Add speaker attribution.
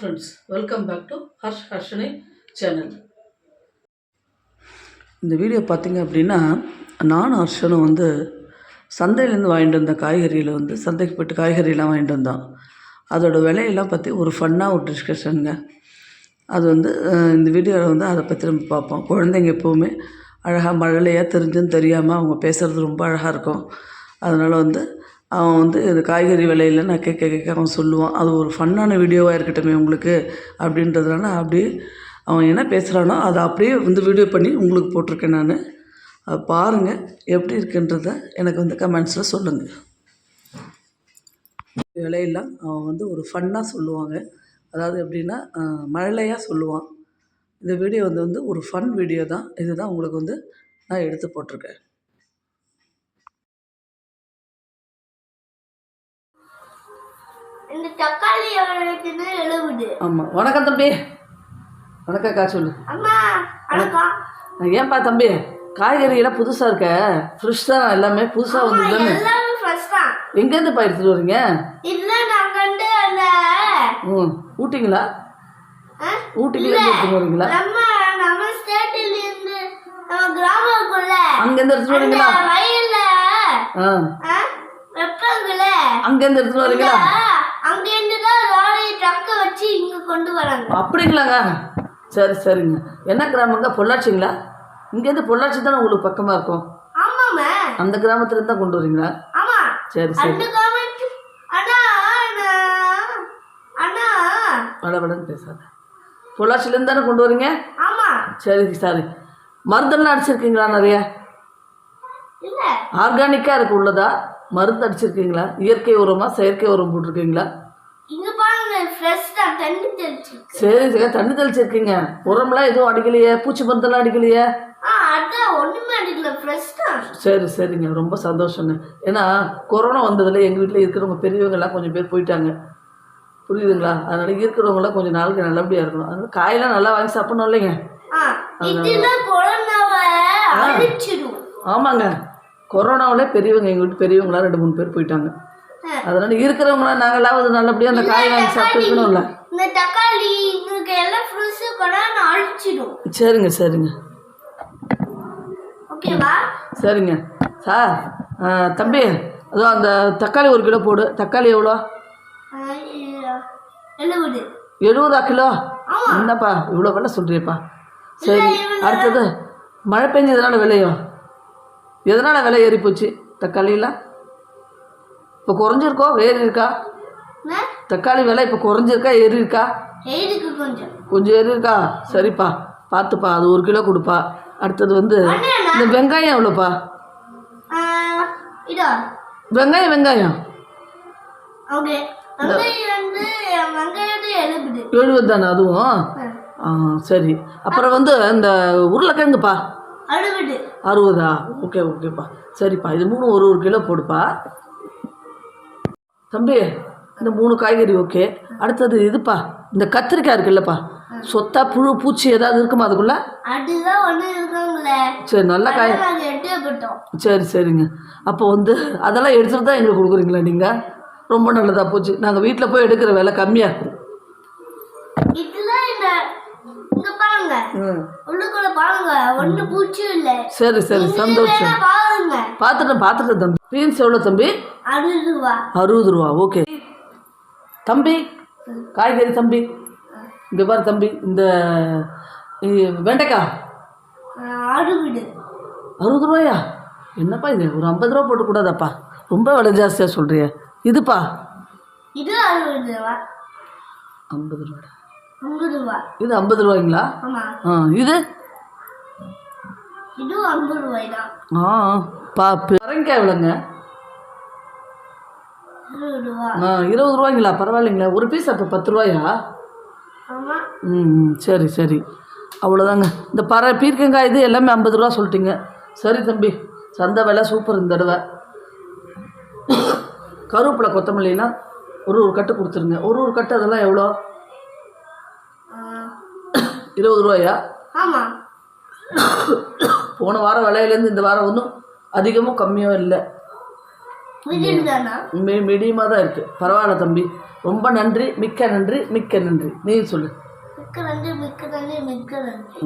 Speaker 1: Friends welcome back to Harsh ஹர்ஷனை channel இந்த video பார்த்தீங்க அப்படின்னா நானும் ஹர்ஷனும் வந்து சந்தையிலேருந்து வாங்கிட்டு வந்த காய்கறியில் வந்து சந்தைக்கு போய்ட்டு காய்கறியெல்லாம் வாங்கிட்டு வந்தோம் அதோட விலையெல்லாம் பற்றி ஒரு ஃபன்னாக ஒரு டிஸ்கஷனுங்க அது வந்து இந்த வீடியோவில் வந்து அதை பற்றி நம்ம பார்ப்போம். குழந்தைங்க எப்போவுமே அழகாக மழலையாக தெரிஞ்சுன்னு தெரியாமல் அவங்க பேசுகிறது ரொம்ப அழகாக இருக்கும். அதனால் வந்து அவன் வந்து இந்த காய்கறி விலையில நான் கேட்க கேட்க அவன் சொல்லுவான். அது ஒரு ஃபன்னான வீடியோவாக இருக்கட்டுமே உங்களுக்கு அப்படின்றதுனால அப்படியே அவன் என்ன பேசுகிறானோ அதை அப்படியே வந்து வீடியோ பண்ணி உங்களுக்கு போட்டிருக்கேன் நான். அதை பாருங்கள் எப்படி இருக்குன்றத எனக்கு வந்து கமெண்ட்ஸில் சொல்லுங்கள் விலையெல்லாம் அவன் வந்து ஒரு ஃபன்னாக சொல்லுவாங்க. அதாவது எப்படின்னா மழையாக மழலையாக சொல்லுவான். இந்த வீடியோ வந்து வந்து ஒரு ஃபன் வீடியோ தான். இதுதான் உங்களுக்கு வந்து நான் எடுத்து போட்டிருக்கேன்.
Speaker 2: இந்த தக்காளி எவ்வளவுக்குன்னு எழுபது
Speaker 1: ஆமாம் வணக்கம் தம்பி. வணக்கம்க்கா சொல்லு.
Speaker 2: அம்மா வணக்கம்.
Speaker 1: ஏன்பா தம்பி? காய்கறியெல்லாம் புதுசாக இருக்க. ஃப்ரெஷ் தான் எல்லாமே புதுசாக
Speaker 2: அம்மா,
Speaker 1: வந்து தானே?
Speaker 2: எல்லாமே ஃப்ரெஷ் தான்.
Speaker 1: எங்கேருந்துப்பா எடுத்துகிட்டு வரீங்க
Speaker 2: இல்ல நாங்க வந்து அந்த
Speaker 1: ம் ஊட்டிங்களா? ஊட்டிலேருந்து எடுத்துகிட்டு வரீங்களா
Speaker 2: நம்ம நம்ம ஸ்டேட்ல இருந்து நம்ம கிராமம் இருக்கும்ல
Speaker 1: அங்கேருந்து எடுத்துகிட்டு
Speaker 2: அந்த
Speaker 1: வரீங்களா
Speaker 2: வயல்ல
Speaker 1: ஆ.
Speaker 2: வைப்பாங்கல்ல
Speaker 1: அங்கேருந்து எடுத்துகிட்டு வரீங்களா
Speaker 2: அங்க இருந்து தான் லாரி ட்ரக்க வச்சு இங்க கொண்டு வராங்க.
Speaker 1: அப்படிங்களாங்க? சரி சரிங்க. என்ன கிராமங்க? பொள்ளாச்சிங்களா? இங்கேருந்து பொள்ளாச்சி தானே உங்களுக்கு பக்கமாக இருக்கும்?
Speaker 2: ஆமாமே
Speaker 1: அந்த கிராமத்துலேருந்து தான் கொண்டு வரீங்களா?
Speaker 2: ஆமா.
Speaker 1: சரி சரி.
Speaker 2: அந்த கவர்மெண்ட் அண்ணா அண்ணா
Speaker 1: வடவடன்னு பேசாத. பொள்ளாச்சிலேருந்து தானே கொண்டு வரீங்க?
Speaker 2: ஆமா.
Speaker 1: சரி சாரி. மருந்தெல்லாம் அடிச்சிருக்கீங்களா நிறைய?
Speaker 2: இல்ல.
Speaker 1: ஆர்கானிக்காக இருக்கு உள்ளதா? மருந்து அடிச்சிருக்கீங்களா? இயற்கை உரமா செயற்கை உரம் போட்டிருக்கீங்களா? சரி சரி. தண்ணி தெளிச்சிருக்கீங்க. உரம்லாம் எதுவும் அடிக்கலையே? பூச்சி மருந்தெல்லாம் அடிக்கலையே? சரி சரிங்க. ரொம்ப சந்தோஷங்க. ஏன்னா கொரோனா வந்ததில் எங்கள் வீட்டில் இருக்கிறவங்க பெரியவங்கெல்லாம் கொஞ்சம் பேர் போயிட்டாங்க. புரியுதுங்களா? அதனால இருக்கிறவங்களாம் கொஞ்சம் நாளுக்கு நல்லபடியாக இருக்கணும். அதனால காயெல்லாம் நல்லா வாங்கி சாப்பிடணும் இல்லைங்க? ஆமாங்க. கொரோனாவில் பெரியவங்க எங்கள் வீட்டு பெரியவங்களாம் ரெண்டு மூணு பேர் போயிட்டாங்க. அதனால இருக்கிறவங்களாம் நாங்களாவது நல்லபடியாக அந்த காய் வாங்கி சாப்பிட்டு இருக்கணும்ல
Speaker 2: இந்த தக்காளி இதுக்கு எல்லாம் ஃப்ரெஷ்ஷு கொண்டாந்து அழிச்சிடும்.
Speaker 1: சரிங்க சரிங்க.
Speaker 2: ஓகேவா
Speaker 1: சரிங்க. சார் தம்பி அதோ அந்த தக்காளி ஒரு கிலோ போடு. தக்காளி எவ்வளோ?
Speaker 2: எழுபது
Speaker 1: எழுபதா கிலோ. என்னப்பா இவ்வளோ விலை சொல்கிறியப்பா சரி அடுத்தது மழை பெஞ்சதுனால விலையோ? எதனால் விலை ஏறி போச்சு? தக்காளியெல்லாம் இப்போ குறைஞ்சிருக்கோ? ஏறி இருக்கா? தக்காளி விலை இப்போ குறைஞ்சிருக்கா? ஏறி இருக்கா?
Speaker 2: கொஞ்சம்.
Speaker 1: கொஞ்சம் ஏறி இருக்கா? சரிப்பா. பார்த்துப்பா அது ஒரு கிலோ கொடுப்பா. அடுத்தது வந்து இந்த வெங்காயம் எவ்வளோப்பா? வெங்காயம் வெங்காயம்.
Speaker 2: எழுபது.
Speaker 1: தானே அதுவும்? சரி. அப்புறம் வந்து இந்த உருளைக்கிழங்குப்பா.
Speaker 2: அறுபது.
Speaker 1: ஓகே ஓகேப்பா. சரிப்பா இது மூணு ஒரு ஒரு கிலோ போடுப்பா. தம்பி இந்த மூணு காய்கறி ஓகே. அடுத்தது இதுப்பா இந்த கத்திரிக்காய் இருக்குல்லப்பா. சொத்தா புழு பூச்சி ஏதாவது இருக்குமா அதுக்குள்ள? சரி நல்ல காய். சரி சரிங்க. அப்போ வந்து அதெல்லாம் எடுத்துகிட்டு தான் எங்களுக்கு கொடுக்குறீங்களா நீங்கள் ரொம்ப நல்லதாக போச்சு. நாங்கள் வீட்டில் போய் எடுக்கிற விலை கம்மியாக இருக்கும்
Speaker 2: இங்க பாருங்க. உள்ளுக்குள்ள பாருங்க. ஒண்ணு பூச்சியும் இல்ல.
Speaker 1: சரி சரி. சந்தோஷம்.
Speaker 2: பாருங்க.
Speaker 1: பார்த்துட்டேன் பார்த்துட்டேன் தம்பி. பீன்ஸ் எவ்வளோ தம்பி?
Speaker 2: அறுபது ரூபா.
Speaker 1: அறுபது ரூபா. ஓகே தம்பி காய்கறி தம்பி இங்கே பாரு தம்பி இந்த வெண்டைக்காய்.
Speaker 2: ஆ, அறுபது
Speaker 1: அறுபது ரூபாயா? என்னப்பா இது? ஒரு ஐம்பது ரூபா போட்டுக்கூடாதாப்பா ரொம்ப விலை ஜாஸ்தியாக சொல்கிறிய இதுப்பா.
Speaker 2: இது அறுபது ரூபா.
Speaker 1: ஐம்பது ரூபா இது ஐம்பது ரூபாய்ங்களா? ஆ இது? ஆ பா பரங்காய் எவ்வளோங்க? ஆ இருபது ரூபாய்ங்களா? பரவாயில்லைங்களா. ஒரு பீஸ் அப்போ பத்து ரூபாயா? ம் சரி சரி. அவ்வளோதாங்க. இந்த பற பீர்க்கங்காய் இது எல்லாமே ஐம்பது ரூபா சொல்லிட்டீங்க. சரி தம்பி. சந்தை விலை சூப்பர் இந்த தடவை. கருவேப்பிலை கொத்தமல்லிலாம் ஒரு ஒரு கட்டு கொடுத்துருங்க. ஒரு ஒரு கட்டு அதெல்லாம் எவ்வளோ? இருபது ரூபாயா? போன வாரம் விலையிலேருந்து இந்த வாரம் ஒன்றும் அதிகமும் கம்மியும் இல்லை. மீடியமாக தான் இருக்குது பரவாயில்ல தம்பி. ரொம்ப நன்றி. மிக்க நன்றி. மிக்க நன்றி. நீ சொல்லு.
Speaker 2: மிக்க நன்றி மிக்க நன்றி மிக்க நன்றி.